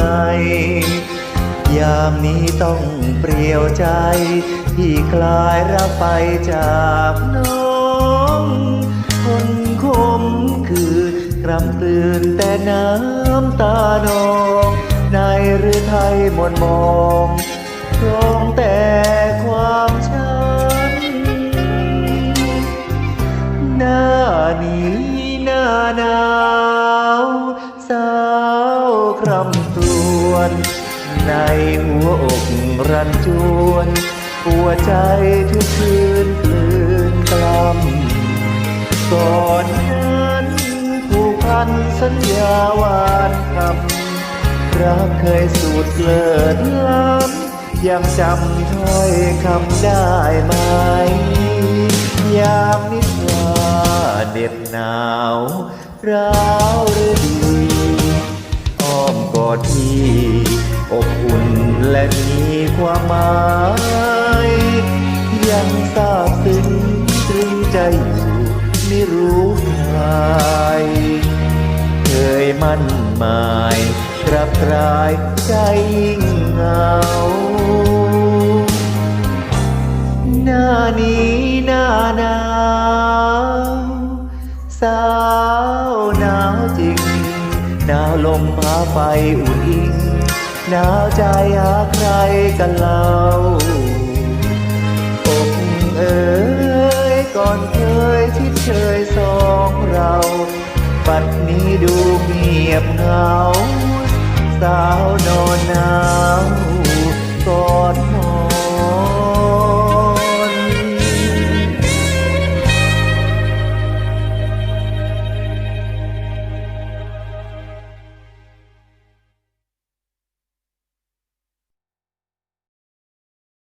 ใน ยามนี้ต้องเปลี่ยวใจ ที่คลายรับไปจากน้องคนคมคือกรำกลืนแต่น้ำตานอง ในหรือไทยมนมองร้องแต่ความ รำครวญในหัวอกรันจวน หัวใจทุกคืนคลื่นกลำก่อนนั้นผูกพันสัญญาหวานคำรักเคยสูดเลิศล้ำยังจำถ้อยคำได้ไหมยามนิทราเหน็บหนาวร้าวหรือดี ดพี่อบอุ่นและมีความหมาย ยังทราบซึ้งตรึงใจอยู่ไม่รู้ใครเคยมั่นหมายกลับกลายใจเหงา หน้านี้หน้าหนาวสาว หนาวลมหาไฟอุ่นอิงหนาวใจหาใครกันเล่าอกเอ๋ยก่อนเคยที่เคยสองเรา ปัดนี้ดูเงียบเหงา